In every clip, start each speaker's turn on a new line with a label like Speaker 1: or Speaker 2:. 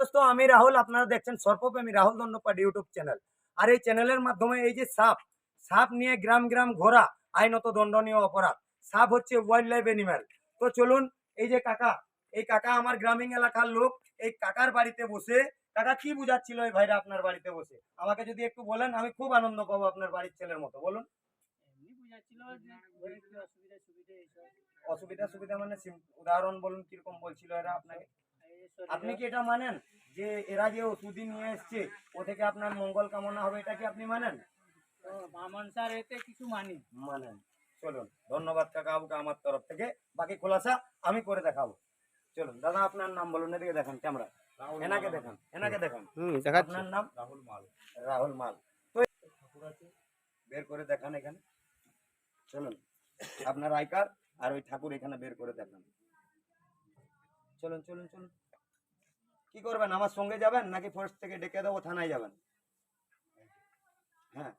Speaker 1: দোস্ত আমি রাহুল আপনারা দেখছেন সর্বপ্রেমী রাহুল দণ্ডপাট ইউটিউব চ্যানেল। আর এই চ্যানেলের মাধ্যমে এই যে সাপ সাপ নিয়ে গ্রাম গ্রাম ঘোরা আইনত দণ্ডনীয় অপরাধ। সাপ হচ্ছে ওয়াইল্ড লাইফ অ্যানিম্যাল তো চলুন এই যে কাকা এই কাকা আমার গ্রামীণ এলাকার লোক এই কাকার বাড়িতে বসে কাকা কি বুঝাচ্ছিল এই ভাইরা আপনার বাড়িতে বসে? আমাকে যদি একটু বলেন আমি খুব আনন্দ পাবো আপনার বাড়ির ছেলের মতো। বলুন।
Speaker 2: এমনি বুঝাচ্ছিল যে ঘরে কি অসুবিধা সুবিধা এইসব
Speaker 1: অসুবিধা সুবিধা মানে উদাহরণ বলুন কীরকম বলছিল এরা আপনাকে? আপনি কি এটা মানেন? যে এরা যে ওষুধি নিয়ে এসছে ও থেকে আপনার মঙ্গল কামনা হবে এটা কি আপনি মানেন?
Speaker 2: তো বামন স্যার এতে কিছু মানি।
Speaker 1: মানেন। চলুন ধন্যবাদ কাকা আমার তরফ থেকে। বাকি খোলাসা আমি করে দেখাবো। চলুন দাদা আপনার নাম বলুন এদিকে দেখান ক্যামেরা। এনাকে দেখান এনাকে দেখান। আপনার নাম? রাহুল মাল। রাহুল মাল। তো বের করে দেখান এখানে। চলুন আপনার আই আর ওই ঠাকুর এখানে বের করে দেখান। চলুন চলুন চলুন। কি করবেন, আমার সঙ্গে যাবেন নাকি ফোর্স থেকে ডেকে দেবো, থানায় যাবেন? হ্যাঁ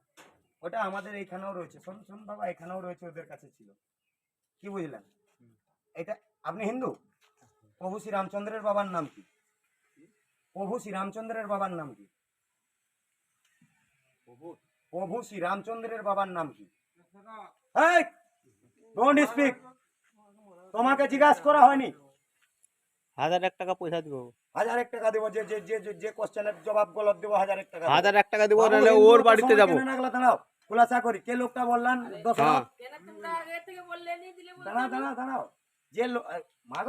Speaker 1: ওটা আমাদের এইখানেও রয়েছে। শোন শোন বাবা, এখানেও রয়েছে, ওদের কাছে ছিল। কি বুঝলেন? এটা আপনি হিন্দু? প্রভু শ্রী রামচন্দ্রের বাবার নাম কি? প্রভু শ্রী রামচন্দ্রের বাবার নাম কি? প্রভু শ্রী রামচন্দ্রের বাবার নাম কি? ডোন্ট স্পিক তোমাকে জিজ্ঞাসা করা হয়নি।
Speaker 3: হাজার এক টাকা পয়সা দিব।
Speaker 1: হাজার এক টাকা দেবো যে যে যে যে- যে কোশ্চেনের জবাব গলত দেবো হাজার এক টাকা
Speaker 3: হাজার এক টাকা দিব নাহলে ওর বাড়িতে
Speaker 1: সময়
Speaker 3: যাব।
Speaker 1: দাঁড়াও খোলাসা করি কে লোকটা বললেন দশ দাঁড়াও দাঁড়াও দাঁড়াও। যে লো-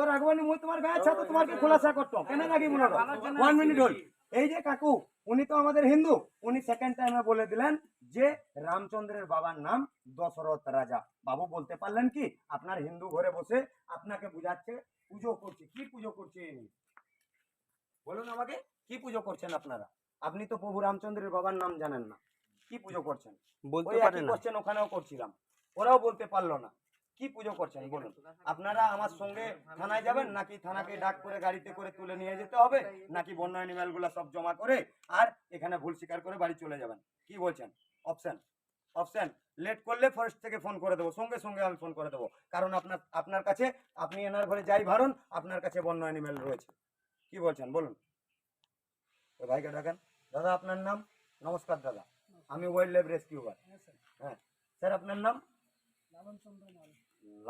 Speaker 1: রাখবানি মুই তোমার গায়ে তোমাকে খোলাসা করতাম? কেন নাকি মনে ওয়ান মিনিট হল এই যে কাকু উনি তো আমাদের হিন্দু উনি সেকেন্ড টাইমে বলে দিলেন যে রামচন্দ্রের বাবার নাম দশরথ রাজা। বাবু বলতে পারলেন কি আপনার হিন্দু ঘরে বসে আপনাকে বুঝাচ্ছে পুজো করছে কি পুজো করছে ইনি? বলুন আমাকে কি পুজো করছেন আপনারা? আপনি তো প্রভু রামচন্দ্রের বাবার নাম জানেন না। কি পুজো করছেন?
Speaker 3: বলতে
Speaker 1: ওই
Speaker 3: পারে
Speaker 1: একই
Speaker 3: না।
Speaker 1: কোশ্চেন ওখানেও করছিলাম। ওরাও বলতে পারল না। কি পুজো করছেন বলুন? আপনারা আমার সঙ্গে থানায় যাবেন? নাকি থানাকে ডাক করে গাড়িতে করে তুলে নিয়ে যেতে হবে? নাকি বন্য অ্যানিম্যালগুলা সব জমা করে আর এখানে ভুল স্বীকার করে বাড়ি চলে যাবেন? কি বলছেন? অপশন অপশন লেট করলে ফরেস্ট থেকে ফোন করে দেবো। সঙ্গে সঙ্গে আমি ফোন করে দেবো। কারণ আপনার আপনার কাছে আপনি এনার ঘরে যাই ভারুন আপনার কাছে বন্য অ্যানিম্যাল রয়েছে। কি বলছেন? বলুন। তো ভাইকে ডাকেন। দাদা আপনার নাম? নমস্কার দাদা। আমি ওয়াইল্ড লাইফ রেস্কিউবার হ্যাঁ। স্যার আপনার নাম?
Speaker 2: লালন চন্দ্র মাল।
Speaker 1: লা-